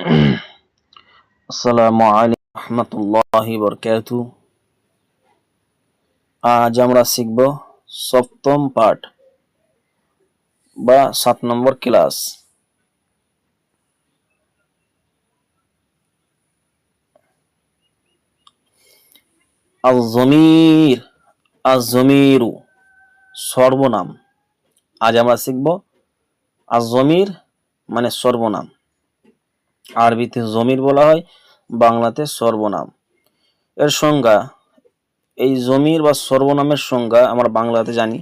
আসসালামু আলাইকুম রহমতুল্লাহ বরকাতু। আজ আমরা শিখব সপ্তম পাঠ বা সাত নম্বর ক্লাস। আল জমির আজ জমিরু সর্বনাম। আজ আমরা শিখব আজ জমির মানে সর্বনাম। আরবিতে জমির বলা হয়, বাংলাতে সর্বনাম। এর সংজ্ঞা, এই জমির বা সর্বনামের সংজ্ঞা আমরা বাংলাতে জানি।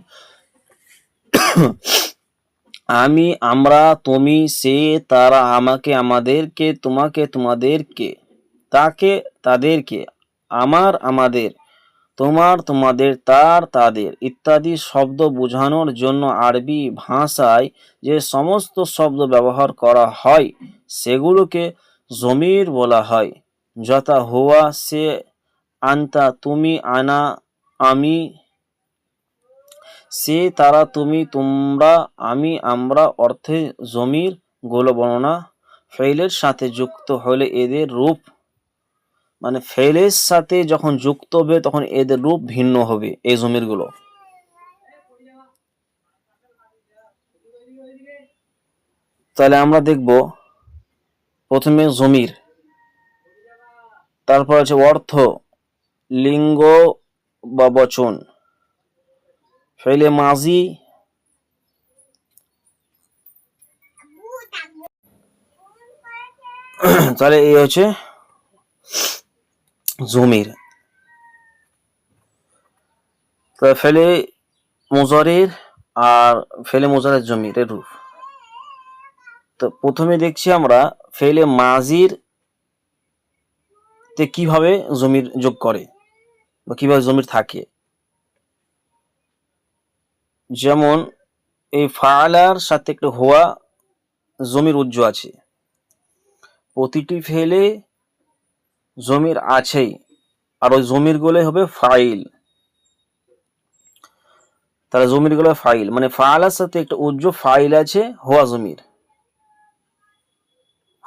আমি, আমরা, তুমি, সে, তারা, আমাকে, আমাদেরকে, তোমাকে, তোমাদেরকে, তাকে, তাদেরকে, আমার, আমাদের, তোমার, তোমাদের, তার, তাদের ইত্যাদি শব্দ বোঝানোর জন্য আরবি ভাষায় যে সমস্ত শব্দ ব্যবহার করা হয় সেগুলোকে জমির বলা হয়। যথা হুয়া, সে, আনতা, তুমি, আনা, আমি, সে, তারা, তুমি, তোমরা, আমি, আমরা অর্থে জমিরগুলো বর্ণনা ফেইলের সাথে যুক্ত হলে এদের রূপ মানে ফেলের সাথে যখন যুক্ত হবে তখন এদের রূপ ভিন্ন হবে এই জমিরগুলো। তাহলে আমরা দেখব প্রথমে জমির, তারপর আছে অর্থ, লিঙ্গ বা বচন। ফেলে মাজি, তাহলে এই হচ্ছে জমির। ফেলে মোজারের আর ফেলে মোজারের জমির রূপ তো প্রথমে দেখছি আমরা ফেলে মাজির তে কীভাবে জমির যোগ করে বা কীভাবে জমির থাকে। যেমন এই ফালার সাথে একটা হোয়া জমির উজ্জ আছে। প্রতিটি ফেলে জমির আছেই। আর ওই জমিরগুলো হবে ফাইল। তাহলে জমিরগুলো ফাইল। মানে ফালার সাথে একটা উজ্জ ফাইল আছে, হোয়া জমির।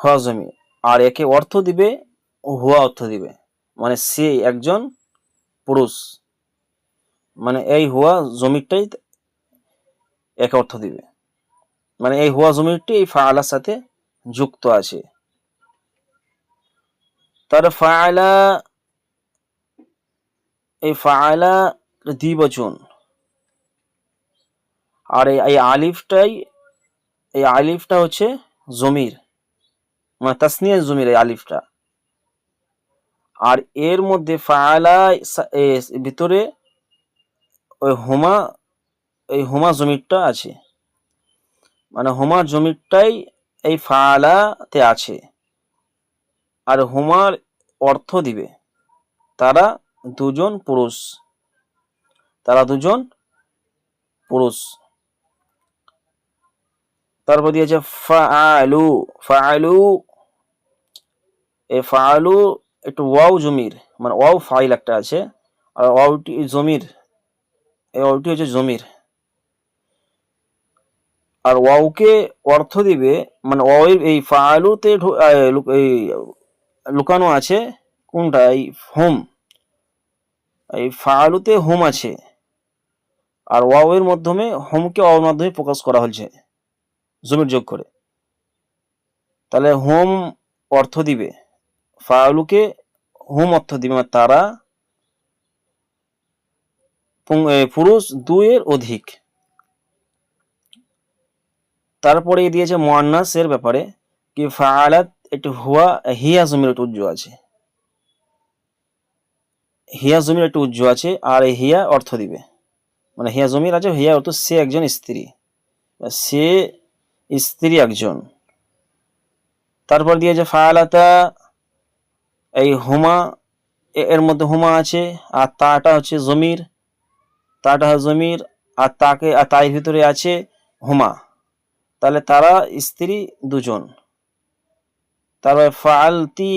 হওয়া জমি। আর একে অর্থ দিবে হুয়া অর্থ দিবে। মানে সে একজন পুরুষ। মানে এই হুয়া জমিরটাই একে অর্থ দিবে। মানে এই হুয়া জমিরটি এই ফাআলার সাথে যুক্ত আছে। তার ফায়লা এই ফাআলা দ্বিবচন। আর এই আলিফটাই, এই আলিফটা হচ্ছে জমির। মানে তাসনিয়া জমির এই আলিফটা। আর এর মধ্যে ফায়ালা ভিতরে ওই হোমা, এই হোমা জমিরটা আছে। মানে হোমা জমিরটাই এই ফায়ালাতে আছে। আর হোমার অর্থ দিবে, তারা দুজন পুরুষ। তারা দুজন পুরুষ। তারপর দিয়েছে ফাআলু ফাআলু এই ফাআলু একটু ওয়াও জমির মানে ওয়াও ফাইল একটা আছে, আর ওয়াওটি জমির এই ওয়াওটি হচ্ছে জমির। আর ওয়াওকে অর্থ দিবে মানে ওয়াও এই ফাআলুতে এই লুকানো আছে, কোনটা? এই হোম। এই ফাআলুতে হোম আছে। আর ওয়াও এর মাধ্যমে হোমকে ওয়াওর মাধ্যমে প্রকাশ করা হয়েছে, জমির যোগ করে। তাহলে হোম অর্থ দিবে। ফাউলুকে হোম অর্থ দিবে মানে তারা পুরুষ দুইয়ের অধিক। তারপরে দিয়েছে মোয়ান্নাসের ব্যাপারে কি ফাআলাত একটু হুয়া, হিয়া জমির একটু উজ্জ্ব আছে। হিয়া জমির একটু উজ্জ্ব আছে, আর হিয়া অর্থ দিবে। মানে হিয়া জমির আছে, হিয়া অর্থ সে একজন স্ত্রী। সে স্ত্রী একজন। তারপর দিয়েছে ফায়ালাতা এই হুমা এর মধ্যে হুমা আছে, আর তাটা হচ্ছে জমির, তাটা জমির, আর তাকে, আর তাই ভিতরে আছে হুমা। তাহলে তারা স্ত্রী দুজন। তারপরে ফালতি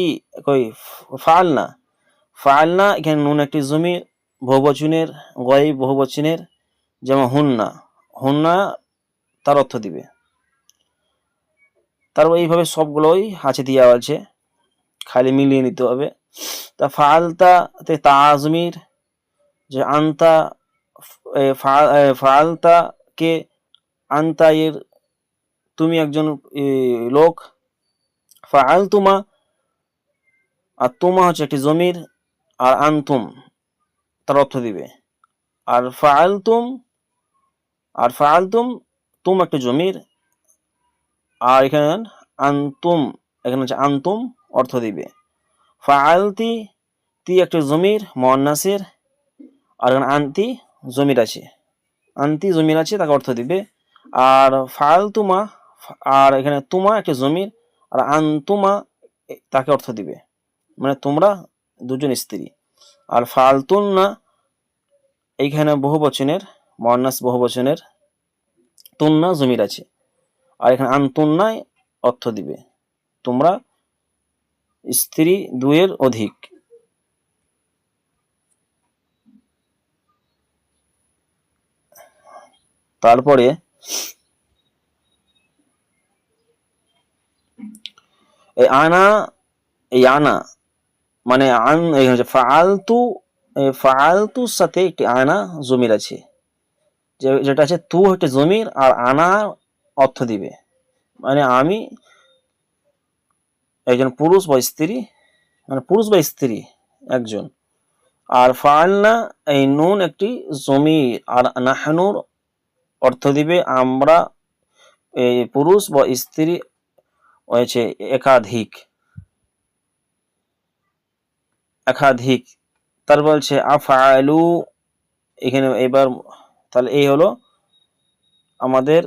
কই? ফাল না ফাল না এখানে নুন একটি জমির বহুবচনের গয় বহুবচনের, যেমন হুন্না। হুন্না তার অর্থ দিবে। তারপর এইভাবে সবগুলোই আছে দেওয়া আছে। খালি মিলিয়ে নিতে হবে। তা ফালতা তে তাজমির যে আন্তা ফালতা কে আন্তা এর, তুমি একজন লোক। ফাল তুমা আর তুমা হচ্ছে একটি জমির, আর আন্তুম, তার অর্থ দিবে। আর ফালতুম আর ফালতুম তুম একটা জমির, আর এখানে আন্তুম, এখানে হচ্ছে আন্তুম। অর্থ দিবে। ফালতি তি একটা জমির মন্নাসের আর আন্তি জমির আছে। আন্তি জমির আছে, তাকে অর্থ দিবে। আর ফালতুমা আর এখানে তুমা একটা জমির, আর আন্তুমা তাকে অর্থ দিবে। মানে তোমরা দুজন স্ত্রী। আর ফালতুন না এইখানে বহু বচনের মন্নাস বহু বচনের, তুন্না জমির আছে। আর এখানে আন্তুন্নায় অর্থ দিবে। তোমরা স্ত্রী দুয়ের অধিক। তারপরে এই আনা এই আনা মানে আন, এই হচ্ছে ফালতু ফালতুর সাথে একটি আনা জমির আছে। যেটা আছে তু একটা জমির আর আনা অর্থ দিবে। মানে আমি একজন পুরুষ বা স্ত্রী মানে পুরুষ বা স্ত্রী একজন। আর ফালনা, এই নুন একটি জমি, আর নাহানুর অর্থ দিবে আমরা এই পুরুষ বা স্ত্রী হয়েছে একাধিক। একাধিক। তার বলছে, আফআলু, এখানে এবার, তাহলে এই হলো আমাদের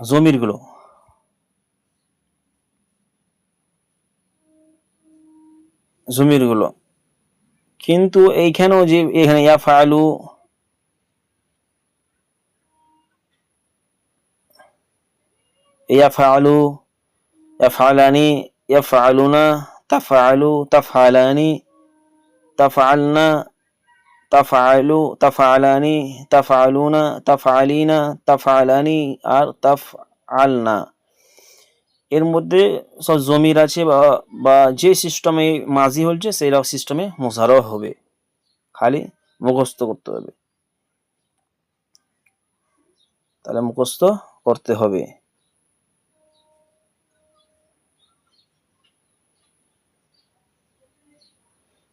জমিরগুলো। জমিরগুলো। কিন্তু এইখানেও যে এখানে ইয়াফআলু ইয়াফআলু ইয়াফআলানি ইয়াফআলুনা তাফআলু তাফআলানি তাফআলনা তাফআলু তাফআলানি তাফআলুনা তাফআলিনা তাফআলানি আর তাফআলনা। এর মধ্যে সব জমির আছে বা বা যে সিস্টেমে মাঝি হচ্ছে সেই সিস্টেমে মোজারো হবে। খালি মুখস্থ করতে হবে। তাহলে মুখস্থ করতে হবে।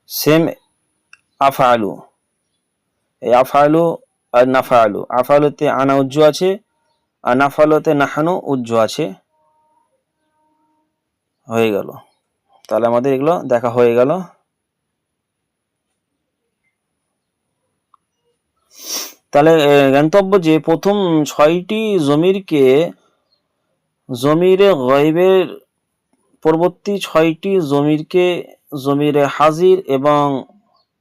সেম আফআলু এই আফআলু আর নাফআলু আফআলুতে আনা উজ্জু আছে, আর নাফআলুতে নাহানু উজ্জু আছে। হয়ে গেল। তাহলে আমাদের এগুলো দেখা হয়ে গেল। তাহলে গন্তব্য যে প্রথম ছয়টি জমিরকে, জমিরে গয়বের পরবর্তী ছয়টি জমিরকে, জমিরে হাজির এবং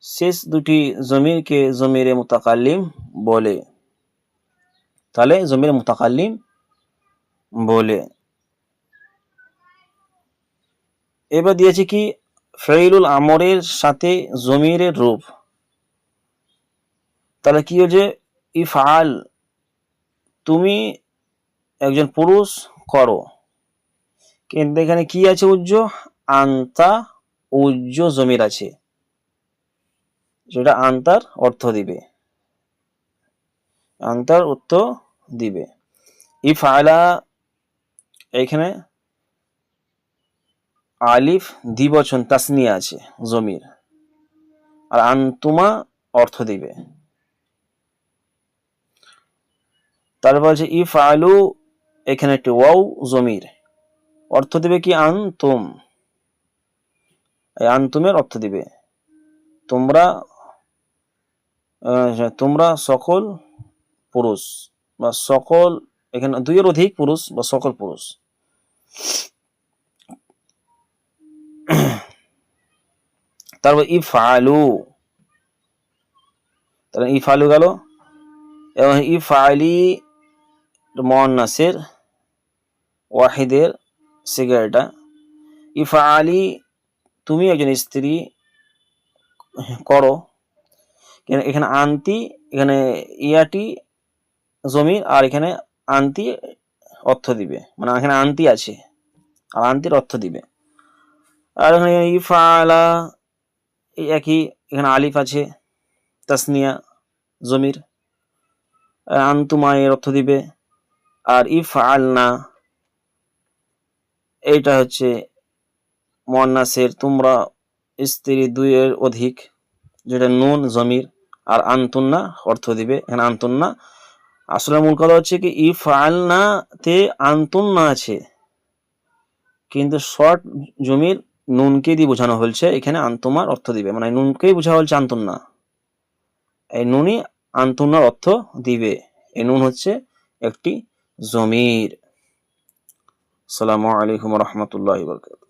শেষ দুটি জমিরকে জমিরে মুতাকাল্লিম বলে। তাহলে জমিরে মুতাকাল্লিম বলে। এবার দিয়েছে কি? ফেইলুল আমরের সাথে জমিরের রূপ। তাহলে কি হচ্ছে ইফআল, তুমি একজন পুরুষ, করো। কিন্তু এখানে কি আছে উজ্জ আন্তা উজ্জ জমির আছে। যেটা আন্তার অর্থ দিবে। আন্তার অর্থ দিবে। ইফআলা, এখানে আলিফ দ্বিবচন তাসনিয়া আছে, জমির। আর আন্তুমা অর্থ দিবে। তারপর হচ্ছে ইফ আলু এখানে একটি ওয়াও, জমির। অর্থ দিবে কি? আন্তুম। আন্তুমের অর্থ দিবে। তোমরা তোমরা সকল পুরুষ বা সকল, এখানে দুইয়ের অধিক পুরুষ বা সকল পুরুষ। তারপর ইফআলু। তাহলে ইফআলু গেল। এবং ইফআলি মন্নাসের ওয়াহিদের সিগারেটা ইফআলি, তুমি একজন স্ত্রী, করো। এখানে আন্তি, এখানে ইয়াটি জমির, আর এখানে আন্তি অর্থ দিবে। মানে এখানে আন্তি আছে। আর আন্তির অর্থ দিবে। আর এখানে ইফালা এই একই, এখানে আলিফ আছে, তাসনিয়া, জমির আন্তুমা এর অর্থ দিবে, আর ইফ আলনা এইটা হচ্ছে মোয়ান্নাসের, তোমরা স্ত্রী দুইয়ের অধিক, যেটা নুন, জমির, আর আন্তুন্না অর্থ দিবে, এখানে আন্তুন্না আসলে মূল কথা হচ্ছে কি ইফ আলনা তে আন্তুন্না আছে, কিন্তু শর্ট জমির নুনকে দিয়ে বোঝানো হয়েছে, এখানে আন্তমার অর্থ দিবে। মানে নুনকেই বোঝা হয়েছে আন্তন্না। এই নুনই আন্তনার অর্থ দিবে। এই নুন হচ্ছে একটি জমির। সালামু আলাইকুম রহমতুল্লাহ বরকাত